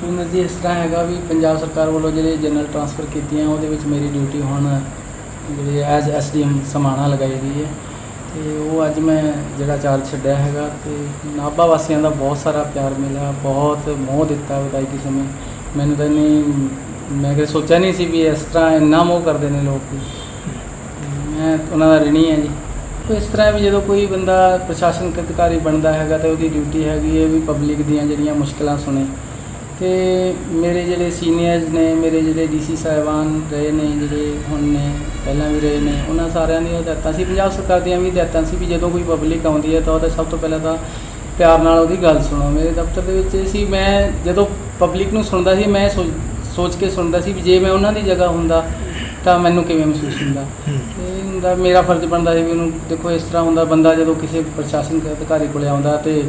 ਕੁਲਵਿੰਦਰ ਜੀ ਇਸ ਤਰ੍ਹਾਂ ਹੈਗਾ ਵੀ ਪੰਜਾਬ ਸਰਕਾਰ ਵੱਲੋਂ ਜਿਹੜੇ ਜਨਰਲ ਟਰਾਂਸਫਰ ਕੀਤੀਆਂ, ਉਹਦੇ ਵਿੱਚ ਮੇਰੀ ਡਿਊਟੀ ਹੁਣ ਜਿਹੜੀ ਐਜ਼ ਐਸਡੀਐਮ ਸਮਾਣਾ ਲਗਾਈ ਗਈ ਹੈ। ਤੇ ਉਹ ਅੱਜ ਮੈਂ ਜਿਹੜਾ ਚਾਰਜ ਛੱਡਿਆ ਹੈਗਾ ਤੇ ਨਾਭਾ ਵਾਸੀਆਂ ਦਾ ਬਹੁਤ ਸਾਰਾ ਪਿਆਰ ਮਿਲਿਆ, ਬਹੁਤ ਮੋਹ ਦਿੱਤਾ ਵਿਦਾਇਗੀ ਸਮੇਂ। ਮੈਨੂੰ ਤਾਂ ਨਹੀਂ ਮੈਂ ਕਦੇ ਸੋਚਿਆ ਨਹੀਂ ਸੀ ਵੀ ਇਸ ਤਰ੍ਹਾਂ ਇੰਨਾ ਮੋਹ ਕਰਦੇ ਨੇ ਲੋਕ। ਵੀ ਮੈਂ ਉਹਨਾਂ ਦਾ ਰਿਣੀ ਹਾਂ ਜੀ। ਇਸ ਤਰ੍ਹਾਂ ਵੀ ਜਦੋਂ ਕੋਈ ਬੰਦਾ ਪ੍ਰਸ਼ਾਸਨਿਕ ਅਧਿਕਾਰੀ ਬਣਦਾ ਹੈਗਾ ਤਾਂ ਉਹਦੀ ਡਿਊਟੀ ਹੈਗੀ ਹੈ ਵੀ ਪਬਲਿਕ ਦੀਆਂ ਜਿਹੜੀਆਂ ਮੁਸ਼ਕਲਾਂ ਸੁਣੇ। ਤੇ ਮੇਰੇ ਜਿਹੜੇ ਸੀਨੀਅਰਸ ਨੇ ਮੇਰੇ ਜਿਹੜੇ ਡੀਸੀ ਸਾਹਿਬਾਨ ਰਹੇ ਨੇ ਜਿਹੜੇ ਹੁਣ ਨੇ ਪਹਿਲਾਂ ਵੀ ਰਹੇ ਨੇ ਉਹਨਾਂ ਸਾਰਿਆਂ ਦੀਆਂ ਹਦਾਇਤਾਂ ਸੀ। ਪੰਜਾਬ ਸਰਕਾਰ ਦੀਆਂ ਵੀ ਹਦਾਇਤਾਂ ਸੀ ਵੀ ਜਦੋਂ ਕੋਈ ਪਬਲਿਕ ਆਉਂਦੀ ਹੈ ਤਾਂ ਉਹਦੇ ਸਭ ਤੋਂ ਪਹਿਲਾਂ ਤਾਂ ਪਿਆਰ ਨਾਲ ਉਹਦੀ ਗੱਲ ਸੁਣੋ। ਮੇਰੇ ਦਫ਼ਤਰ ਦੇ ਵਿੱਚ ਸੀ ਮੈਂ ਜਦੋਂ ਪਬਲਿਕ ਨੂੰ ਸੁਣਦਾ ਸੀ ਮੈਂ ਸੋਚ ਕੇ ਸੁਣਦਾ ਸੀ ਵੀ ਜੇ ਮੈਂ ਉਹਨਾਂ ਦੀ ਜਗ੍ਹਾ ਹੁੰਦਾ ਤਾਂ ਮੈਨੂੰ ਕਿਵੇਂ ਮਹਿਸੂਸ ਹੁੰਦਾ। ਇਹ ਹੁੰਦਾ ਮੇਰਾ ਫਰਜ਼ ਬਣਦਾ ਸੀ ਵੀ ਉਹਨੂੰ ਦੇਖੋ ਇਸ ਤਰ੍ਹਾਂ ਹੁੰਦਾ ਬੰਦਾ ਜਦੋਂ ਕਿਸੇ ਪ੍ਰਸ਼ਾਸਨਿਕ ਅਧਿਕਾਰੀ ਕੋਲੇ ਆਉਂਦਾ ਤੇ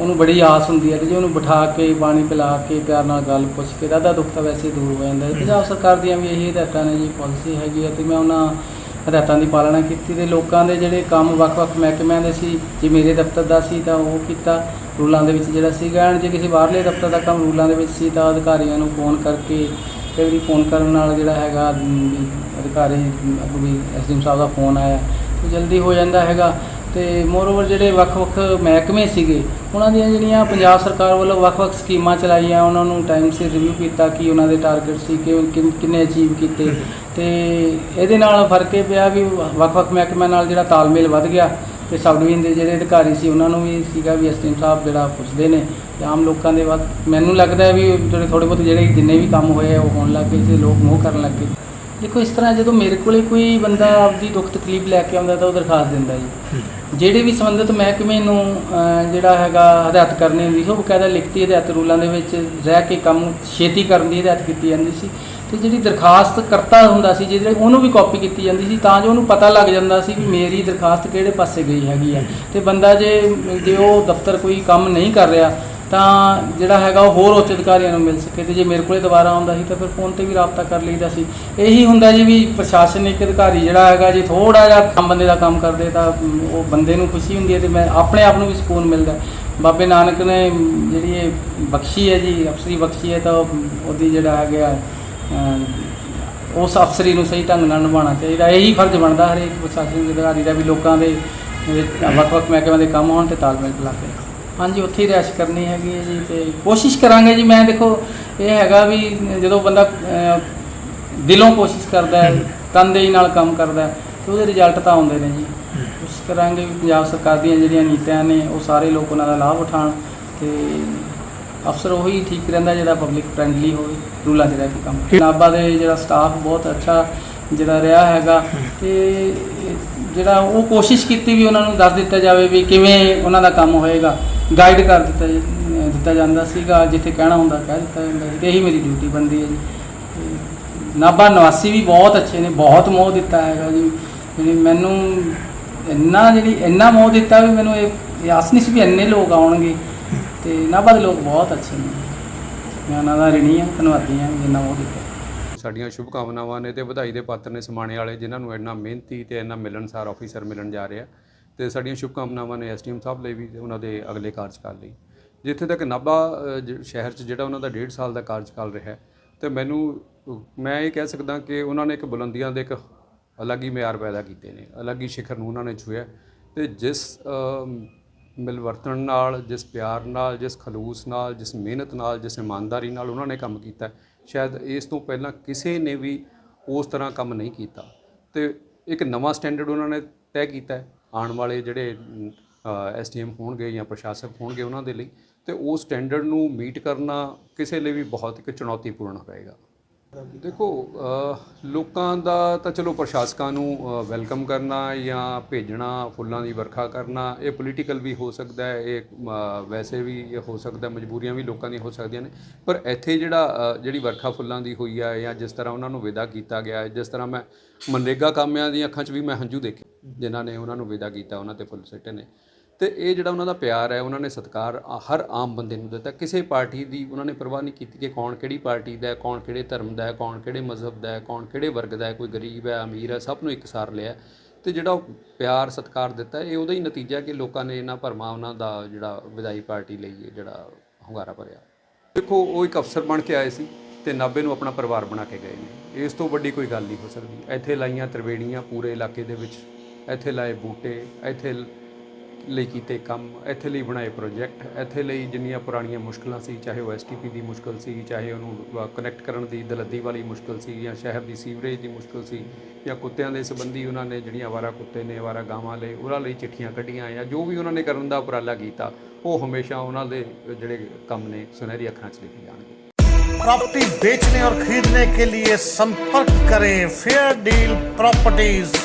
ਉਹਨੂੰ ਬੜੀ ਆਸ ਹੁੰਦੀ ਹੈ ਤੇ ਜੇ ਉਹਨੂੰ ਬਿਠਾ ਕੇ ਪਾਣੀ ਪਿਲਾ ਕੇ, ਪਿਆਰ ਨਾਲ ਗੱਲ ਪੁੱਛ ਕੇ ਦਾਦਾ ਦੁੱਖ ਤਾਂ ਵੈਸੇ ਦੂਰ ਹੋ ਜਾਂਦਾ ਹੈ। ਪੰਜਾਬ ਸਰਕਾਰ ਦੀਆਂ ਵੀ ਇਹੀ ਹਦਾਇਤਾਂ ਨੇ ਜੀ, ਪਾਲਿਸੀ ਹੈਗੀ ਹੈ ਤੇ ਮੈਂ ਉਹਨਾਂ ਹਦਾਇਤਾਂ ਦੀ ਪਾਲਣਾ ਕੀਤੀ ਤੇ ਲੋਕਾਂ ਦੇ ਜਿਹੜੇ ਕੰਮ ਵੱਖ-ਵੱਖ ਮਹਿਕਮਿਆਂ ਦੇ ਸੀ, ਜੇ ਮੇਰੇ ਦਫ਼ਤਰ ਦਾ ਸੀ ਤਾਂ ਉਹ ਕੀਤਾ, ਰੂਲਾਂ ਦੇ ਵਿੱਚ ਜਿਹੜਾ ਸੀਗਾ ਐਂਡ ਜੇ ਕਿਸੇ ਬਾਹਰਲੇ ਦਫ਼ਤਰ ਦਾ ਕੰਮ ਰੂਲਾਂ ਦੇ ਵਿੱਚ ਸੀ ਤਾਂ ਅਧਿਕਾਰੀਆਂ ਨੂੰ ਫੋਨ ਕਰਕੇ, ਕਈ ਵਾਰੀ ਫੋਨ ਕਰਨ ਨਾਲ ਜਿਹੜਾ ਹੈਗਾ ਅਧਿਕਾਰੀ ਅੱਗੋਂ ਵੀ ਐਸਡੀਐਮ ਸਾਹਿਬ ਦਾ ਫੋਨ ਆਇਆ, ਤੇ ਜਲਦੀ ਹੋ ਜਾਂਦਾ ਹੈਗਾ। ਤੇ ਮੋਰਓਵਰ ਜਿਹੜੇ ਵੱਖ-ਵੱਖ ਮਹਿਕਮੇ ਸੀਗੇ, ਉਹਨਾਂ ਦੀਆਂ ਜਿਹੜੀਆਂ ਪੰਜਾਬ ਸਰਕਾਰ ਵੱਲੋਂ ਵੱਖ-ਵੱਖ ਸਕੀਮਾਂ ਚਲਾਈਆਂ, ਉਹਨਾਂ ਨੂੰ ਟਾਈਮ ਸਿਰ ਰਿਵਿਊ ਕੀਤਾ, ਕਿ ਉਹਨਾਂ ਦੇ ਟਾਰਗੇਟ ਸੀ, ਕਿ ਕਿੰਨੇ ਅਚੀਵ ਕੀਤੇ। ਤੇ ਇਹਦੇ ਨਾਲ ਫ਼ਰਕ ਇਹ ਪਿਆ ਵੀ ਵੱਖ-ਵੱਖ ਮਹਿਕਮਿਆਂ ਨਾਲ ਜਿਹੜਾ ਤਾਲਮੇਲ ਵੱਧ ਗਿਆ, ਤੇ ਸਬ ਡਿਵੀਜ਼ਨ ਦੇ ਜਿਹੜੇ ਅਧਿਕਾਰੀ ਸੀ, ਉਹਨਾਂ ਨੂੰ ਵੀ ਸੀਗਾ ਵੀ ਐਸਟੀਐਮ ਸਾਹਿਬ ਜਿਹੜਾ ਪੁੱਛਦੇ ਨੇ, ਤੇ ਆਮ ਲੋਕਾਂ ਦੇ ਵੱਧ ਮੈਨੂੰ ਲੱਗਦਾ ਵੀ ਜਿਹੜੇ ਥੋੜੇ ਬਹੁਤ ਜਿਹੜੇ ਜਿੰਨੇ ਵੀ ਕੰਮ ਹੋਏ ਉਹ ਹੋਣ ਲੱਗ ਗਏ ਸੀ, ਲੋਕ ਮੋਹ ਕਰਨ ਲੱਗ ਗਏ। ਦੇਖੋ ਇਸ ਤਰ੍ਹਾਂ ਜਦੋਂ ਮੇਰੇ ਕੋਲੇ ਕੋਈ ਬੰਦਾ ਆਪਦੀ ਦੁੱਖ ਤਕਲੀਫ ਲੈ ਕੇ ਆਉਂਦਾ ਤਾਂ ਉਹ ਦਰਖਾਸਤ ਦਿੰਦਾ ਜੀ। ਜਿਹੜੇ ਵੀ ਸੰਬੰਧਿਤ ਮਹਿਕਮੇ ਨੂੰ ਜਿਹੜਾ ਹੈਗਾ ਹਦਾਇਤ ਕਰਨੀ ਹੁੰਦੀ ਸੀ ਉਹ ਬਕਾਇਦਾ ਲਿਖਤੀ ਹਦਾਇਤ ਰੂਲਾਂ ਦੇ ਵਿੱਚ ਰਹਿ ਕੇ ਕੰਮ ਛੇਤੀ ਕਰਨ ਦੀ ਹਦਾਇਤ ਕੀਤੀ ਜਾਂਦੀ ਸੀ। ਤੇ ਜਿਹੜੀ ਦਰਖਾਸਤ ਕਰਤਾ ਹੁੰਦਾ ਸੀ ਜਿਹੜੇ ਉਹਨੂੰ ਵੀ ਕਾਪੀ ਕੀਤੀ ਜਾਂਦੀ ਸੀ ਤਾਂ ਜੋ ਉਹਨੂੰ ਪਤਾ ਲੱਗ ਜਾਂਦਾ ਸੀ ਵੀ ਮੇਰੀ ਦਰਖਾਸਤ ਕਿਹੜੇ ਪਾਸੇ ਗਈ ਹੈਗੀ ਆ। ਤੇ ਬੰਦਾ ਜੇ ਜੇ ਉਹ ਦਫ਼ਤਰ ਕੋਈ ਕੰਮ ਨਹੀਂ ਕਰ ਰਿਹਾ ਤਾਂ ਜਿਹੜਾ ਹੈਗਾ ਉਹ ਹੋਰ ਉੱਚ ਅਧਿਕਾਰੀਆਂ ਨੂੰ ਮਿਲ ਸਕੇ ਤੇ ਜੇ ਮੇਰੇ ਕੋਲੇ ਦੁਬਾਰਾ ਆਉਂਦਾ ਸੀ ਤਾਂ ਫਿਰ ਫੋਨ ਤੇ ਵੀ ਰਾਬਤਾ ਕਰ ਲਈਦਾ ਸੀ। ਇਹੀ ਹੁੰਦਾ ਜੀ ਵੀ ਪ੍ਰਸ਼ਾਸਨਿਕ ਅਧਿਕਾਰੀ ਜਿਹੜਾ ਹੈਗਾ ਜੀ ਥੋੜਾ ਜਿਹਾ ਕੰਮ ਬੰਦੇ ਦਾ ਕੰਮ ਕਰਦੇ ਤਾਂ ਉਹ ਬੰਦੇ ਨੂੰ ਖੁਸ਼ੀ ਹੁੰਦੀ ਹੈ ਤੇ ਮੈਂ ਆਪਣੇ ਆਪ ਨੂੰ ਵੀ ਸਕੂਨ ਮਿਲਦਾ ਬਾਬੇ ਨਾਨਕ ਨੇ ਜਿਹੜੀ ਇਹ ਬਖਸ਼ੀ ਹੈ ਜੀ, ਅਫਸਰੀ ਬਖਸ਼ੀ ਹੈ ਤਾਂ ਉਹਦੀ ਜਿਹੜਾ ਹੈਗਾ ਉਸ ਅਫਸਰੀ ਨੂੰ ਸਹੀ ਢੰਗ ਨਾਲ ਨਿਭਾਉਣਾ ਚਾਹੀਦਾ। ਇਹੀ ਫਰਜ਼ ਬਣਦਾ ਹਰੇਕ ਪ੍ਰਸ਼ਾਸਨਿਕ ਅਧਿਕਾਰੀ ਦਾ ਵੀ ਲੋਕਾਂ ਦੇ ਵੱਖ-ਵੱਖ ਮਹਿਕਮਿਆਂ ਦੇ ਕੰਮ ਹੋਣ ਤੇ ਤਾਲਮੇਲ ਬਣਾ ਕੇ। ਹਾਂਜੀ ਉੱਥੇ ਹੀ ਰਿਹਾਇਸ਼ ਕਰਨੀ ਹੈਗੀ ਹੈ ਜੀ ਤੇ ਕੋਸ਼ਿਸ਼ ਕਰਾਂਗੇ ਜੀ। ਮੈਂ ਦੇਖੋ ਇਹ ਹੈਗਾ ਵੀ ਜਦੋਂ ਬੰਦਾ ਅਹ, ਦਿਲੋਂ ਕੋਸ਼ਿਸ਼ ਕਰਦਾ ਹੈ ਤਨਦੇਹੀ ਨਾਲ ਕੰਮ ਕਰਦਾ ਹੈ ਤੇ ਉਹਦੇ ਰਿਜ਼ਲਟ ਤਾਂ ਆਉਂਦੇ ਨੇ ਜੀ। ਕੋਸ਼ਿਸ਼ ਕਰਾਂਗੇ ਵੀ ਪੰਜਾਬ ਸਰਕਾਰ ਦੀਆਂ ਜਿਹੜੀਆਂ ਨੀਤੀਆਂ ਨੇ ਉਹ ਸਾਰੇ ਲੋਕ ਉਹਨਾਂ ਦਾ ਲਾਭ ਉਠਾਉਣ ਤੇ ਅਫਸਰ ਉਹੀ ਠੀਕ ਰਹਿੰਦਾ ਜਿਹੜਾ ਪਬਲਿਕ ਫ੍ਰੈਂਡਲੀ ਹੋਵੇ ਰੂਲਾਂ 'ਚ ਰਹਿ ਕੇ ਕੰਮ ਕਰੇ। ਨਾਭਾ ਦੇ ਜਿਹੜਾ ਸਟਾਫ ਬਹੁਤ ਅੱਛਾ ਜਿਹੜਾ ਰਿਹਾ ਹੈਗਾ ਤੇ ਜਿਹੜਾ ਉਹ ਕੋਸ਼ਿਸ਼ ਕੀਤੀ ਵੀ ਉਹਨਾਂ ਨੂੰ ਦੱਸ ਦਿੱਤਾ ਜਾਵੇ ਵੀ ਕਿਵੇਂ ਉਹਨਾਂ ਦਾ ਕੰਮ ਹੋਏਗਾ। ਗਾਈਡ ਕਰ ਦਿੱਤਾ ਜ- ਦਿੱਤਾ ਜਾਂਦਾ ਸੀਗਾ, ਜਿੱਥੇ ਕਹਿਣਾ ਹੁੰਦਾ ਕਹਿ ਦਿੱਤਾ ਜਾਂਦਾ ਸੀ, ਤੇ ਇਹੀ ਮੇਰੀ ਡਿਊਟੀ ਬਣਦੀ ਹੈ ਜੀ। ਤੇ ਨਾਭਾ ਨਿਵਾਸੀ ਵੀ ਬਹੁਤ ਅੱਛੇ ਨੇ, ਬਹੁਤ ਮੋਹ ਦਿੱਤਾ ਹੈਗਾ ਜੀ। ਜਿਹੜੀ ਮੈਨੂੰ ਇੰਨਾ ਜਿਹੜੀ, ਇੰਨਾ ਮੋਹ ਦਿੱਤਾ ਵੀ ਮੈਨੂੰ ਇਹ ਇਹ ਆਸ ਨਹੀਂ ਸੀ ਵੀ ਇੰਨੇ ਲੋਕ ਆਉਣਗੇ। ਤੇ ਨਾਭਾ ਦੇ ਲੋਕ ਬਹੁਤ ਅੱਛੇ ਨੇ। ਮੈਂ ਉਹਨਾਂ ਦਾ ਰਿਣੀ ਹਾਂ, ਧੰਨਵਾਦੀ ਹਾਂ ਜਿੰਨਾ ਮੋਹ ਦਿੱਤਾ। ਸਾਡੀਆਂ ਸ਼ੁਭਕਾਮਨਾਵਾਂ ਨੇ ਤੇ ਵਧਾਈ ਦੇ ਪਾਤਰ ਨੇ ਸਮਾਣੇ ਵਾਲੇ, ਜਿਨ੍ਹਾਂ ਨੂੰ ਇੰਨਾ ਮਿਹਨਤੀ ਤੇ ਇੰਨਾ ਮਿਲਣਸਾਰ ਆਫੀਸਰ ਮਿਲਣ ਜਾ ਰਿਹਾ ਤੇ ਸਾਡੀਆਂ ਸ਼ੁਭ ਕਾਮਨਾਵਾਂ ਨੇ ਐਸਟੀਐਮ ਸਾਹਿਬ ਲਈ ਵੀ ਉਹਨਾਂ ਦੇ ਅਗਲੇ ਕਾਰਜਕਾਲ ਲਈ। ਜਿੱਥੇ ਤੱਕ ਨਾਭਾ ਜ- ਸ਼ਹਿਰ 'ਚ ਜਿਹੜਾ ਉਹਨਾਂ ਦਾ 1.5 ਸਾਲ ਦਾ ਕਾਰਜਕਾਲ ਰਿਹਾ ਹੈ, ਤੇ ਮੈਨੂੰ ਮੈਂ ਇਹ ਕਹਿ ਸਕਦਾ ਕਿ ਉਹਨਾਂ ਨੇ ਇੱਕ ਬੁਲੰਦੀਆਂ ਦੇ ਇੱਕ ਅਲੱਗ ਹੀ ਮਿਆਰ ਪੈਦਾ ਕੀਤੇ ਨੇ ਅਲੱਗ ਹੀ ਸ਼ਿਖਰ ਨੂੰ ਉਹਨਾਂ ਨੇ ਛੂਹਿਆ ਤੇ ਜਿਸ ਅ, ਮਿਲਵਰਤਣ ਨਾਲ ਜਿਸ ਪਿਆਰ ਨਾਲ ਜਿਸ ਖਲੂਸ ਨਾਲ ਜਿਸ ਮਿਹਨਤ ਨਾਲ ਜਿਸ ਇਮਾਨਦਾਰੀ ਨਾਲ ਉਹਨਾਂ ਨੇ ਕੰਮ ਕੀਤਾ ਸ਼ਾਇਦ ਇਸ ਤੋਂ ਪਹਿਲਾਂ ਕਿਸੇ ਨੇ ਵੀ ਉਸ ਤਰ੍ਹਾਂ ਕੰਮ ਨਹੀਂ ਕੀਤਾ। ਤੇ ਇੱਕ ਨਵਾਂ ਸਟੈਂਡਰਡ ਉਹਨਾਂ ਨੇ ਤੈਅ ਕੀਤਾ ਆਉਣ ਵਾਲੇ ਜਿਹੜੇ ਐਸਡੀਐਮ ਹੋਣਗੇ ਜਾਂ ਪ੍ਰਸ਼ਾਸਕ ਹੋਣਗੇ ਉਹਨਾਂ ਦੇ ਲਈ, ਤੇ ਉਹ ਸਟੈਂਡਰਡ ਨੂੰ ਮੀਟ ਕਰਨਾ ਕਿਸੇ ਲਈ ਵੀ ਬਹੁਤ ਇੱਕ ਚੁਣੌਤੀਪੂਰਨ ਹੋਏਗਾ। ਦੇਖੋ ਲੋਕਾਂ ਦਾ ਤਾਂ ਚਲੋ ਪ੍ਰਸ਼ਾਸਕਾਂ ਨੂੰ ਵੈਲਕਮ ਕਰਨਾ ਜਾਂ ਭੇਜਣਾ, ਫੁੱਲਾਂ ਦੀ ਵਰਖਾ ਕਰਨਾ, ਇਹ ਪੋਲੀਟੀਕਲ ਵੀ ਹੋ ਸਕਦਾ ਹੈ, ਇਹ ਵੈਸੇ ਵੀ ਇਹ ਹੋ ਸਕਦਾ, ਮਜਬੂਰੀਆਂ ਵੀ ਲੋਕਾਂ ਦੀਆਂ ਹੋ ਸਕਦੀਆਂ ਨੇ। ਪਰ ਇੱਥੇ ਜਿਹੜਾ ਜਿਹੜੀ ਵਰਖਾ ਫੁੱਲਾਂ ਦੀ ਹੋਈ ਹੈ ਜਾਂ ਜਿਸ ਤਰ੍ਹਾਂ ਉਹਨਾਂ ਨੂੰ ਵਿਦਾ ਕੀਤਾ ਗਿਆ, ਜਿਸ ਤਰ੍ਹਾਂ ਮੈਂ ਮਨਰੇਗਾ ਕਾਮਿਆਂ ਦੀਆਂ ਅੱਖਾਂ 'ਚ ਵੀ ਮੈਂ ਹੰਝੂ ਦੇਖੇ, ਜਿਨ੍ਹਾਂ ਨੇ ਉਹਨਾਂ ਨੂੰ ਵਿਦਾ ਕੀਤਾ, ਉਹਨਾਂ ਤੇ ਫੁੱਲ ਸਿੱਟੇ ਨੇ। ਤੇ ਇਹ ਜਿਹੜਾ ਉਹਨਾਂ ਦਾ ਪਿਆਰ ਹੈ, ਉਹਨਾਂ ਨੇ ਸਤਿਕਾਰ ਹਰ ਆਮ ਬੰਦੇ ਨੂੰ ਦਿੱਤਾ। ਕਿਸੇ ਪਾਰਟੀ ਦੀ ਉਹਨਾਂ ਨੇ ਪਰਵਾਹ ਨਹੀਂ ਕੀਤੀ ਕਿ ਕੌਣ ਕਿਹੜੀ ਪਾਰਟੀ ਦਾ ਹੈ, ਕੌਣ ਕਿਹੜੇ ਧਰਮ ਦਾ ਹੈ, ਕੌਣ ਕਿਹੜੇ ਮਜ਼ਹਬ ਦਾ ਹੈ, ਕੌਣ ਕਿਹੜੇ ਵਰਗ ਦਾ ਹੈ, ਕੋਈ ਗਰੀਬ ਹੈ, ਅਮੀਰ ਹੈ, ਸਭ ਨੂੰ ਇੱਕਸਾਰ ਲਿਆ। ਤੇ ਜਿਹੜਾ ਉਹ ਪਿਆਰ, ਸਤਿਕਾਰ ਦਿੱਤਾ, ਇਹ ਉਹਦਾ ਹੀ ਨਤੀਜਾ ਕਿ ਲੋਕਾਂ ਨੇ ਇਹਨਾਂ ਭਰਮਾ ਉਹਨਾਂ ਦਾ ਜਿਹੜਾ ਵਿਦਾਈ ਪਾਰਟੀ ਲਈ ਜਿਹੜਾ ਹੁੰਗਾਰਾ ਭਰਿਆ। ਦੇਖੋ, ਉਹ ਇੱਕ ਅਫਸਰ ਬਣ ਕੇ ਆਏ ਸੀ ਤੇ ਨਾਭੇ ਨੂੰ ਆਪਣਾ ਪਰਿਵਾਰ ਬਣਾ ਕੇ ਗਏ ਨੇ। ਇਸ ਤੋਂ ਵੱਡੀ ਕੋਈ ਗੱਲ ਨਹੀਂ ਹੋ ਸਕਦੀ। ਇੱਥੇ ਲਾਈਆਂ ਤਰਵੇੜੀਆਂ ਪੂਰੇ ਇਲਾਕੇ ਦੇ ਵਿੱਚ, ਇੱਥੇ ਲਾਏ ਬੂਟੇ, ਇੱਥੇ ਲਈ ਕੀਤੇ ਕੰਮ ਇੱਥੇ ਲਈ ਬਣਾਏ ਪ੍ਰੋਜੈਕਟ ਇੱਥੇ ਲਈ ਜਿੰਨੀਆਂ ਪੁਰਾਣੀਆਂ ਮੁਸ਼ਕਲਾਂ ਸੀ ਚਾਹੇ ਉਹ ਐਸਟੀਪੀ ਦੀ ਮੁਸ਼ਕਲ ਸੀ ਚਾਹੇ ਉਹਨੂੰ ਕਨੈਕਟ ਕਰਨ ਦੀ ਦਲੱਦੀ ਵਾਲੀ ਮੁਸ਼ਕਲ ਸੀ ਜਾਂ ਸ਼ਹਿਰ ਦੀ ਸੀਵਰੇਜ ਦੀ ਮੁਸ਼ਕਲ ਸੀ ਜਾਂ ਕੁੱਤਿਆਂ ਦੇ ਸੰਬੰਧੀ ਉਹਨਾਂ ਨੇ ਜਿਹੜੀਆਂ ਆਵਾਰਾ ਕੁੱਤੇ ਨੇ ਆਵਾਰਾ ਗਾਵਾਂ ਲਈ ਉਹਨਾਂ ਲਈ ਚਿੱਠੀਆਂ ਕੱਢੀਆਂ ਜਾਂ ਜੋ ਵੀ ਉਹਨਾਂ ਨੇ ਕਰਨ ਦਾ ਉਪਰਾਲਾ ਕੀਤਾ ਉਹ ਹਮੇਸ਼ਾ ਉਹਨਾਂ ਦੇ ਜਿਹੜੇ ਕੰਮ ਨੇ ਸੁਨਹਿਰੀ ਅੱਖਰਾਂ 'ਚ ਲਿਖੇ ਜਾਣਗੇ प्रॉपर्टी बेचने और खरीदने के लिए संपर्क करें फेयर डील प्रॉपर्टीज